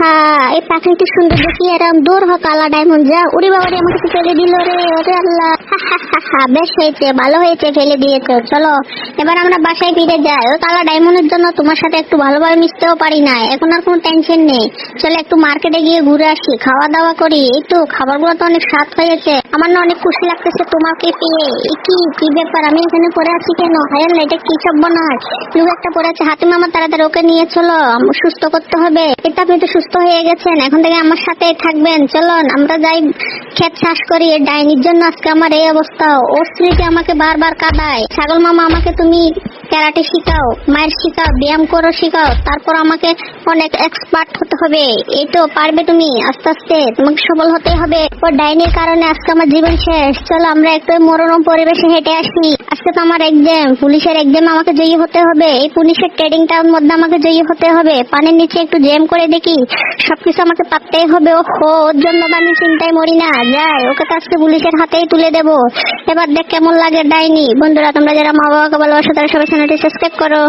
হা এই প্রাকৃতিক সুন্দর দেখি এরকম দূর হোক আলা ডায়মন্ড যা, উড়ি বাবারে, আমাকে ফেলে দিল রে, ওরে আল্লাহ। হা, হা, হা, হা, বেশ হয়েছে ভালো হয়েছে ফেলে চলো এবার আমরা বাসায় ফিরে যাই। ওই কালা ডায়মন্ডের জন্য তোমার সাথে একটু ভালোভাবে মিশতেও পারি না। এখন আর কোনো টেনশন নেই। চলো একটু মার্কেটে গিয়ে ঘুরে আসি খাওয়া দাওয়া করি। এই তো খাবারগুলো তো অনেক স্বাদ হয়েছে। আমার না অনেক খুশি লাগতেছে তোমাকে পেয়ে। কি কি ব্যাপার? আমি এখানে পড়ে আছি কেন? এটা কি সব লোক একটা পড়ে আছে হাতে মামা তাড়াতাড়ি ওকে নিয়ে চলো। সুস্থ করতে হবে। এটা আপনি তো সুস্থ হয়ে গেছেন এখন থেকে আমার সাথে থাকবেন। চলুন আমরা যাই ক্ষেত শ্বাস করি ডাইনির জন্য আজকে আমার এই অবস্থা। ওর স্ত্রীকে আমাকে বারবার কাঁদায়? ছাগল মামা, আমাকে তুমি ক্যারাটে শিখাও, মায়ের শিখাও, ব্যায়াম করো, শিখাও, তারপর আমাকে অনেক এক্সপার্ট হতে হবে। এই তো পারবে তুমি, আস্তে আস্তে তোমাকে সফল হতে হবে। ওর ডাইনির কারণে আজকে আমার জীবন শেষ। চলো আমরা একটু মনোরম পরিবেশে হেঁটে আসি। আজকে তো আমার এক্সাম পুলিশের এক্সাম আমাকে জয়ী হতে হবে। এই পুলিশের ট্রেডিংটার মধ্যে আমাকে জয়ী হতে হবে। পানির নিচে একটু জ্যাম করে দেখি। সবকিছু আমাকে পাততেই হবে। ও ওর জন্য আমি চিন্তায় মরি না। যাই, ওকে তো আজকে পুলিশের হাতেই তুলে দেবো। এবার দেখ কেমন লাগে ডাইনি? বন্ধুরা, তোমরা যারা মা বাবাকে ভালোবাসো, তারা সবাই চ্যানেলটি সাবস্ক্রাইব করো।